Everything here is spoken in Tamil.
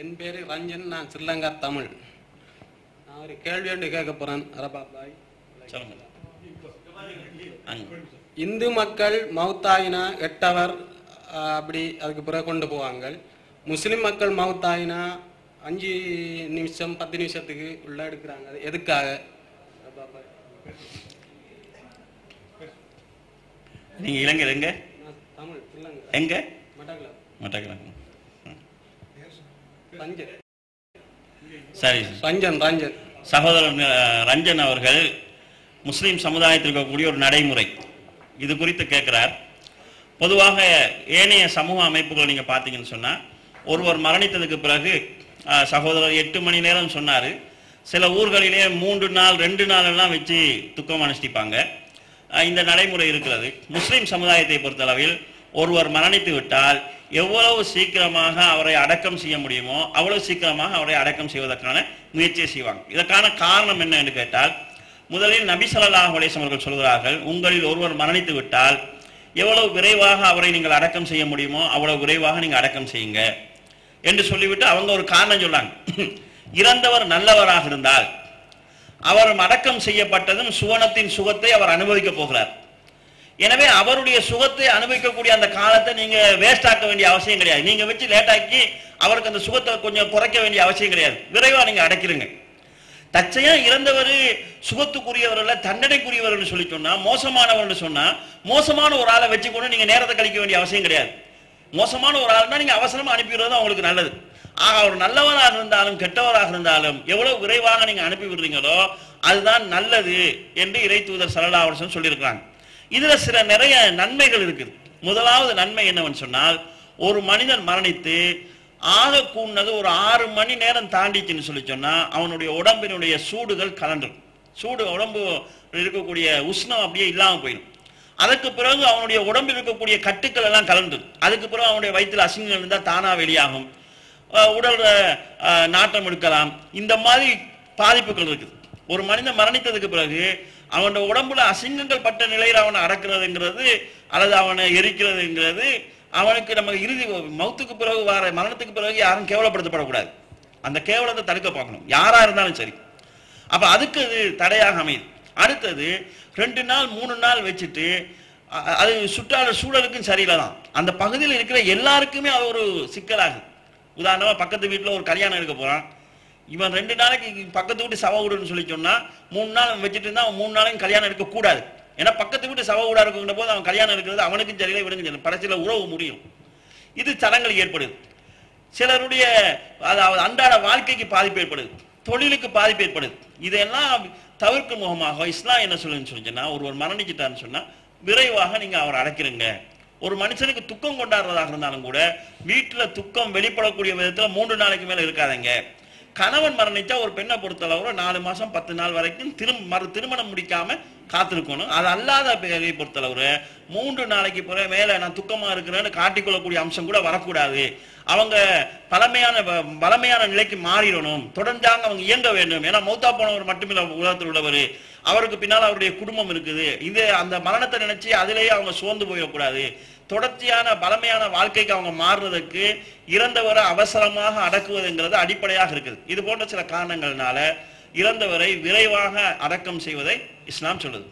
என் பேரு ரஞ்சன் நான் ஸ்ரீலங்கா தமிழ். நான் ஒரு கேள்வி ஒன்று கேட்க அரபாபாய். சொல்லுங்க. அங்க. இந்து மக்கள் மவுத்தாயினா எட்டவர் அப்படி அதுக்கு பிறகு கொண்டு போவாங்க. முஸ்லிம் மக்கள் மவுத்தாயினா அஞ்சு நிமிஷம் பத்து நிமிஷத்துக்கு உள்ள எடுக்கிறாங்க. எதுக்காக. நீங்க இளைஞர் எங்க? தமிழ் எங்க? மட்டக்களப்பு மட்டக்களப்பு ம். ரஞ்சன். சரி. ரஞ்சன் ரஞ்சன். சகோதரர் ரஞ்சன் அவர்கள் முஸ்லிம் சமுதாயத்தில் இருக்கக்கூடிய ஒரு நடைமுறை. இது குறித்து கேட்கிறார். பொதுவாக ஏனைய சமூக அமைப்புகளை நீங்க பார்த்தீங்கன்னு சொன்னா ஒருவர் மரணித்ததுக்கு பிறகு சகோதரர் எட்டு மணி நேரம் சொன்னாரு. சில ஊர்களிலே மூன்று நாள் ரெண்டு நாள் எல்லாம் வச்சு துக்கம் அனுஷ்டிப்பாங்க. இந்த நடைமுறை இருக்கிறது. முஸ்லிம் சமுதாயத்தை பொறுத்தளவில் ஒருவர் மரணித்து விட்டால் எவ்வளவு சீக்கிரமாக அவரை அடக்கம் செய்ய முடியுமோ அவ்வளவு சீக்கிரமாக அவரை அடக்கம் செய்வதற்கான முயற்சியை செய்வாங்க. இதற்கான காரணம் என்ன என்று கேட்டால் முதலில் நபி ஸல்லல்லாஹு அலைஹி அவர்கள் சொல்கிறார்கள் உங்களில் ஒருவர் மரணித்து விட்டால் எவ்வளவு விரைவாக அவரை நீங்கள் அடக்கம் செய்ய முடியுமோ அவ்வளவு விரைவாக நீங்கள் அடக்கம் செய்யுங்க என்று சொல்லிவிட்டு அவங்க ஒரு காரணம் சொல்லாங்க இறந்தவர் நல்லவராக இருந்தால் அவர் அடக்கம் செய்யப்பட்டதும் சுவனத்தின் சுகத்தை அவர் அனுபவிக்க போகிறார். எனவே அவருடைய சுகத்தை அனுபவிக்கக்கூடிய அந்த காலத்தை நீங்க வேஸ்ட் ஆக்க வேண்டிய அவசியம் கிடையாது. நீங்க வச்சு லேட்டாக்கி அவருக்கு அந்த சுகத்தை கொஞ்சம் குறைக்க வேண்டிய அவசியம் கிடையாது. விரைவா நீங்க அடைக்கிறீங்க தச்சையா இறந்தவர் சுகத்துக்குரியவர்கள் தண்டனைக்குரியவர்கள் சொல்லி சொன்னா மோசமானவர்னு சொன்னா மோசமான ஒரு ஆளை வச்சு கொண்டு நீங்க நேரத்தை கழிக்க வேண்டிய அவசியம் கிடையாது. மோசமான ஒரு ஆள்னா நீங்க அவசரமா அனுப்பிடுறது அவங்களுக்கு நல்லது. ஆக அவர் நல்லவராக இருந்தாலும் கெட்டவராக இருந்தாலும் எவ்வளவு விரைவாக நீங்க அனுப்பி விடுறீங்களோ அதுதான் நல்லது என்று இறை தூதர் சரலா அவர்கள் சொல்லியிருக்கிறாங்க. இதுல சில நிறைய நன்மைகள் இருக்குது. முதலாவது நன்மை என்னவென்னு சொன்னால் ஒரு மனிதன் மரணித்து ஆக கூண்ணது ஒரு ஆறு மணி நேரம் தாண்டிச்சுன்னு சொல்லி சொன்னா அவனுடைய உடம்பினுடைய சூடுகள் கலண்டுரும் சூடு உடம்பு இருக்கக்கூடிய உஷ்ணம் அப்படியே இல்லாமல் போயிடும். அதுக்கு பிறகு அவனுடைய உடம்பில் இருக்கக்கூடிய கட்டுக்கள் எல்லாம் கலந்துடும் அதுக்கு பிறகு அவனுடைய வயிற்றில் அசிங்கங்கள் இருந்தால் தானா வெளியாகும். உடல் நாட்டம் எடுக்கலாம். இந்த மாதிரி பாதிப்புகள் இருக்குது. ஒரு மனிதன் மரணித்ததுக்கு பிறகு அவனோட உடம்புல அசிங்கங்கள் பட்ட நிலையில் அவனை அடக்கிறதுங்கிறது அல்லது அவனை எரிக்கிறதுங்கிறது அவனுக்கு நம்ம இறுதி மௌத்துக்கு பிறகு வர மரணத்துக்கு பிறகு யாரும் கேவலப்படுத்தப்படக்கூடாது. அந்த கேவலத்தை தடுக்க பார்க்கணும். யாரா இருந்தாலும் சரி. அப்ப அதுக்கு அது தடையாக அமையுது. அடுத்தது ரெண்டு நாள் மூணு நாள் வச்சுட்டு அது சுற்றால சூழலுக்கும் சரியில்லை தான் அந்த பகுதியில் இருக்கிற எல்லாருக்குமே அது ஒரு சிக்கலாகுது. உதாரணமாக பக்கத்து வீட்டில் ஒரு கல்யாணம் எடுக்க போகிறான் இவன் ரெண்டு நாளைக்கு பக்கத்து வீட்டு சவ வீடுன்னு சொல்லி சொன்னா மூணு நாள் அவன் வச்சுட்டு இருந்தா அவன் மூணு நாளைக்கு கல்யாணம் எடுக்க கூடாது. ஏன்னா பக்கத்து வீட்டு சவ வீடா இருக்குங்கிற போது அவன் கல்யாணம் எடுக்கிறது அவனுக்கும் சரியில்லை இவனுக்கும் சரி படத்தில் உறவு முடியும். இது தடங்கள் ஏற்படுது. சிலருடைய அதாவது அன்றாட வாழ்க்கைக்கு பாதிப்பு ஏற்படுது. தொழிலுக்கு பாதிப்பு ஏற்படுது. இதெல்லாம் தவிர்க்கும் முகமாக இஸ்லாம் என்ன சொல்லுன்னு சொல்லிச்சுன்னா ஒருவர் மரணிச்சிட்டான்னு சொன்னா விரைவாக நீங்க அவரை அடைக்கிறீங்க ஒரு மனுஷனுக்கு துக்கம் கொண்டாடுறதாக இருந்தாலும் கூட வீட்டுல துக்கம் வெளிப்படக்கூடிய விதத்துல மூன்று நாளைக்கு மேல இருக்காதங்க. கணவன் மரணிச்சா ஒரு பெண்ணை பொறுத்தளவு நாலு மாசம் பத்து நாள் வரைக்கும் திரும் மறு திருமணம் முடிக்காம காத்திருக்கணும். அது அல்லாத பேரை பொறுத்தளவு மூன்று நாளைக்கு பிறகு மேல நான் துக்கமா இருக்கிறேன்னு காட்டிக்கொள்ளக்கூடிய அம்சம் கூட வரக்கூடாது. அவங்க பழமையான வ- பலமையான நிலைக்கு மாறிடணும். தொடர்ந்தாங்க அவங்க இயங்க வேண்டும். ஏன்னா மௌத்தா போனவர் மட்டுமில்ல உலகத்தில் உள்ளவர். அவருக்கு பின்னால் அவருடைய குடும்பம் இருக்குது. இது அந்த மரணத்தை நினைச்சு அதிலேயே அவங்க சோர்ந்து போயிடக்கூடாது. தொடர்ச்சியான பலமையான வாழ்க்கைக்கு அவங்க மாறுறதுக்கு இறந்தவரை அவசரமாக அடக்குவதுங்கிறது அடிப்படையாக இருக்குது. இது போன்ற சில காரணங்கள்னால இறந்தவரை விரைவாக அடக்கம் செய்வதை இஸ்லாம் சொல்லுது.